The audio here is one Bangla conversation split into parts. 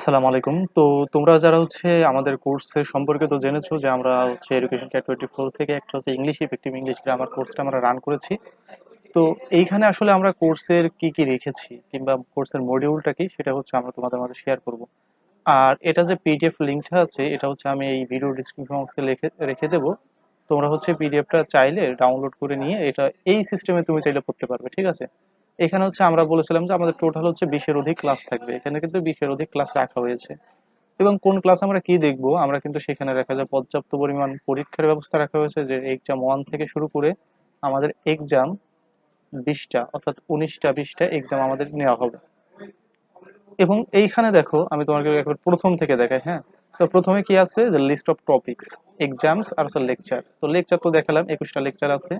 আসসালামু আলাইকুম। তো তোমরা যারা হচ্ছে আমাদের কোর্সের সম্পর্কে তো জেনেছো যে আমরা হচ্ছে এডুকেশন ক্যাট টোয়েন্টি ফোর থেকে একটা হচ্ছে ইংলিশ ইফেক্টিভ ইংলিশ গ্রামার কোর্সটা আমরা রান করেছি। তো এইখানে আসলে আমরা কোর্সের কি কি রেখেছি কিংবা কোর্সের মডিউলটা কি সেটা হচ্ছে আমরা তোমাদের মধ্যে শেয়ার করব। আর এটা যে পিডিএফ লিঙ্কটা আছে, এটা হচ্ছে আমি এই ভিডিও ডিসক্রিপশন বক্সে লিখে, রেখে দেবো। তোমরা হচ্ছে পিডিএফটা চাইলে ডাউনলোড করে নিয়ে এটা এই সিস্টেমে তুমি চাইলে পড়তে পারবে, ঠিক আছে? এখানে হচ্ছে আমরা বলেছিলাম যে আমাদের টোটাল হচ্ছে বিশের অধিক ক্লাস থাকবে। এখানে কিন্তু বিশের অধিক ক্লাস রাখা হয়েছে। এবং কোন ক্লাস আমরা কি দেখব? আমরা কিন্তু সেখানে রাখা যায় পর্যাপ্ত পরিমাণ পরীক্ষার ব্যবস্থা রাখা হয়েছে যে এক্সাম ওয়ান থেকে শুরু করে আমাদের এক্সাম বিশটা, অর্থাৎ উনিশটা, বিশটা এক্সাম আমাদের নেওয়া হবে। এবং এইখানে দেখো, আমি তোমাকে একবার প্রথম থেকে দেখাই হ্যাঁ? তো প্রথমে কি আছে? যে লিস্ট অফ টপিকস এক্সামস আর হচ্ছে লেকচার তো লেকচার তো দেখালাম, একুশটা লেকচার আছে।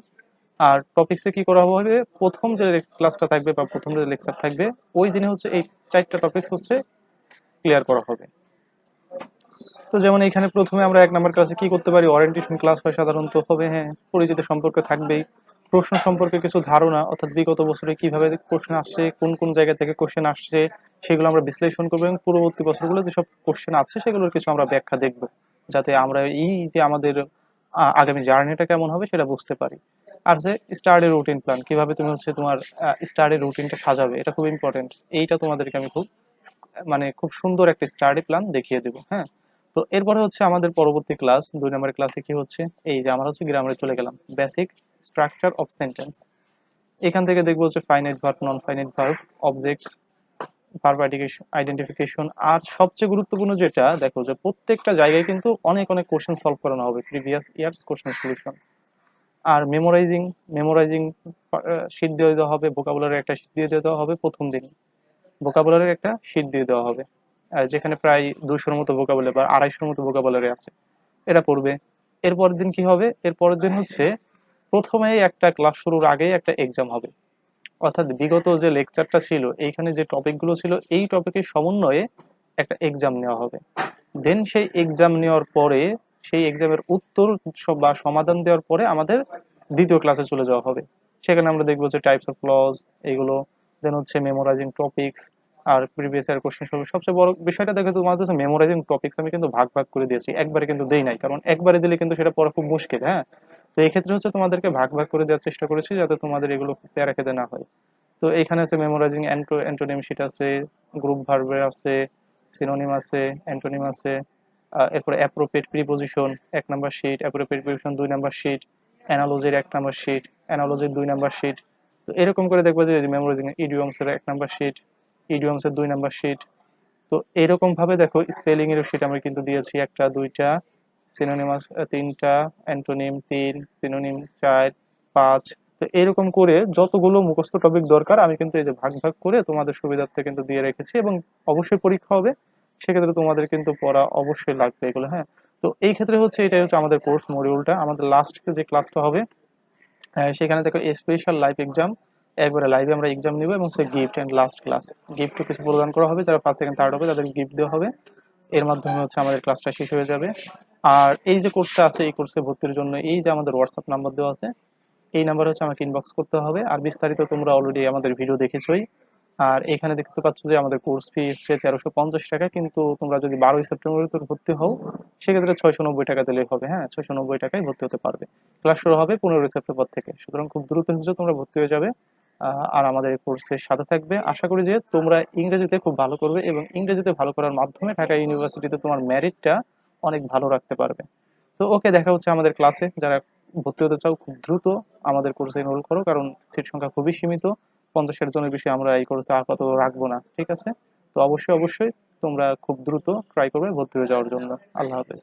আর টপিক্সে কি করা হবে? প্রথম যে ক্লাসটা থাকবে বা প্রথম যে লেকচার থাকবে, ওই দিনে হচ্ছে এই চারটা টপিক্স হচ্ছে ক্লিয়ার করা হবে। তো যেমন এখানে প্রথমে আমরা এক নম্বর ক্লাসে কি করতে পারি? ওরিয়েন্টেশন ক্লাস হয় সাধারণত, হবে হ্যাঁ পরিচিত সম্পর্কে থাকবেই। প্রশ্ন সম্পর্কে কিছু ধারণা, অর্থাৎ বিগত বছরে কীভাবে প্রশ্ন আসছে, কোন কোন জায়গা থেকে কোশ্চেন আসছে, সেগুলো আমরা বিশ্লেষণ করব এবং পূর্ববর্তী বছরগুলো যেসব কোশ্চেন আছে, সেগুলোর কিছু আমরা ব্যাখ্যা দেখব। যাতে আমরা এই যে আমাদের আগামী জার্নিটা কেমন হবে সেটা বুঝতে পারি। আর যে স্টাডি রুটিন প্ল্যান কীভাবে তুমি হচ্ছে তোমার স্টাডি রুটিনটা সাজাবে, এটা খুব ইম্পর্টেন্ট এইটা তোমাদেরকে আমি খুব মানে খুব সুন্দর একটা স্টাডি প্ল্যান দেখিয়ে দেবো হ্যাঁ? তো এরপরে হচ্ছে আমাদের পরবর্তী ক্লাস দুই নম্বরের ক্লাসে কি হচ্ছে? এই যে আমরা হচ্ছে গ্রামারে চলে গেলাম। বেসিক স্ট্রাকচার অফ সেন্টেন্স এখান থেকে দেখব হচ্ছে finite verb non finite verb objects identification আর সবচেয়ে গুরুত্বপূর্ণ যেটা, দেখো যে প্রত্যেকটা জায়গায় কিন্তু অনেক অনেক কোশ্চেন সলভ করানো হবে প্রিভিয়াস ইয়ার্স কোশ্চেন সলিউশন আর মেমোরাইজিং মেমোরাইজিং শীট দিয়ে দেওয়া হবে ভোকাবুলারি একটা শীট দিয়ে দেওয়া হবে প্রথম দিন। ভোকাবুলারির একটা শীট দিয়ে দেওয়া হবে যেখানে প্রায় দুশোর মতো ভোকাবুলারি বা আড়াইশোর মতো ভোকাবুলারি আছে। এটা পড়বে। এরপরের দিন কি হবে? এরপরের দিন হচ্ছে প্রথমেই একটা ক্লাস শুরুর আগেই একটা এক্সাম হবে। অর্থাৎ বিগত যে লেকচারটা ছিল এইখানে যে টপিকগুলো ছিল এই টপিকের সমন্বয়ে একটা এক্সাম নেওয়া হবে। দেন সেই এক্সাম নেওয়ার পরে সেই এক্সামের উত্তর বা সমাধান দেওয়ার পরে আমাদের দ্বিতীয় ক্লাসে চলে যাওয়া হবে। সেখানে আমরা দেখব যে টাইপস অফ ক্লজ এগুলো দেন হচ্ছে মেমোরাইজিং টপিকস আর প্রিভিয়াস ইয়ার কোশ্চেন সলভ সবচেয়ে বড় বিষয়টা দেখে তোমাদের হচ্ছে মেমোরাইজিং টপিক্স আমি কিন্তু ভাগ ভাগ করে দিয়েছি। একবারে কিন্তু দেই নাই কারণ একবারে দিলে কিন্তু সেটা পড়া খুব মুশকিল হ্যাঁ? তো এই ক্ষেত্রে হচ্ছে তোমাদেরকে ভাগ ভাগ করে দেওয়ার চেষ্টা করেছি যাতে তোমাদের এগুলো প্যারা খেতে না হয়। তো এখানে আছে মেমোরাইজিং অ্যান্টোনিম শিট আছে গ্রুপ ভার্বের আছে সিনোনিম আছে অ্যান্টোনিম আছে এরপরে অ্যাপ্রোপ্রিয়েট প্রিপোজিশন এক নাম্বার শিট অ্যাপ্রোপ্রিয়েট প্রিপোজিশন দুই নাম্বার শিট অ্যানালজির এক নাম্বার শিট অ্যানালজির দুই নাম্বার শিট তো এরকম করে দেখব যে মেমোরাইজিং ইডিয়মসের এক নাম্বার শিট ইডিয়মসের দুই নাম্বার শিট তো এরকম ভাবে দেখো স্পেলিং এর শিট আমরা কিন্তু দিয়েছি, একটা, দুইটা সিনোনিমাস তিনটা অ্যান্টোনিম তিন সিনোনিম চার, পাঁচ। তো এরকম করে যতগুলো মুখস্থ টপিক দরকার, আমি কিন্তু এই যে ভাগ ভাগ করে তোমাদের সুবিধার্থে কিন্তু দিয়ে রেখেছি এবং অবশ্যই পরীক্ষা হবে। সেক্ষেত্রে তোমাদের কিন্তু পড়া অবশ্যই লাগবে এগুলো হ্যাঁ? তো এই ক্ষেত্রে হচ্ছে এটাই হচ্ছে আমাদের কোর্স মডিউলটা আমাদের লাস্ট যে ক্লাসটা হবে সেখানে দেখো স্পেশাল লাইভ এক্সাম একবারে লাইভে আমরা এক্সাম নিব এবং সে গিফট অ্যান্ড লাস্ট ক্লাস গিফটও কিছু প্রদান করা হবে, যারা ফার্স্ট সেকেন্ড থার্ড হবে তাদেরকে গিফট দেওয়া হবে। এর মাধ্যমে হচ্ছে আমাদের ক্লাসটা শেষ হয়ে যাবে। আর এই যে কোর্সটা আছে, এই কোর্সে ভর্তির জন্য এই যে আমাদের হোয়াটসঅ্যাপ নাম্বার দেওয়া আছে, এই নাম্বারে হচ্ছে আমাকে ইনবক্স করতে হবে। আর বিস্তারিত তোমরা অলরেডি আমাদের ভিডিও দেখেছোই। আর এখানে দেখতে পাচ্ছ যে আমাদের কোর্স ফি হচ্ছে তেরোশো পঞ্চাশ টাকা, কিন্তু তোমরা যদি বারোই সেপ্টেম্বর ভিতরে ভর্তি হও, সেক্ষেত্রে ছয়শো নব্বই টাকা দিলেই হবে। হ্যাঁ ছয়শো নব্বই টাকায় ভর্তি হতে পারবে। ক্লাস শুরু হবে পনেরোই সেপ্টেম্বর থেকে। সুতরাং খুব দ্রুত হচ্ছে তোমরা ভর্তি হয়ে যাবে। আর আমাদের কোর্সের সাথে থাকবে। আশা করি যে তোমরা ইংরেজিতে খুব ভালো করবে এবং ইংরেজিতে ভালো করার মাধ্যমে ঢাকা ইউনিভার্সিটিতে তোমার ম্যারিটটা অনেক ভালো রাখতে পারবে। তো ওকে দেখা হচ্ছে আমাদের ক্লাসে যারা ভর্তি হতে চাও, খুব দ্রুত আমাদের কোর্সে এনরোল করো, কারণ সিট সংখ্যা খুবই সীমিত। পঞ্চাশের জনের বেশি আমরা এই কোর্সে আপাতত রাখব না, ঠিক আছে? তো অবশ্যই অবশ্যই তোমরা খুব দ্রুত ট্রাই করবে ভর্তি হয়ে যাওয়ার জন্য। আল্লাহ হাফেজ।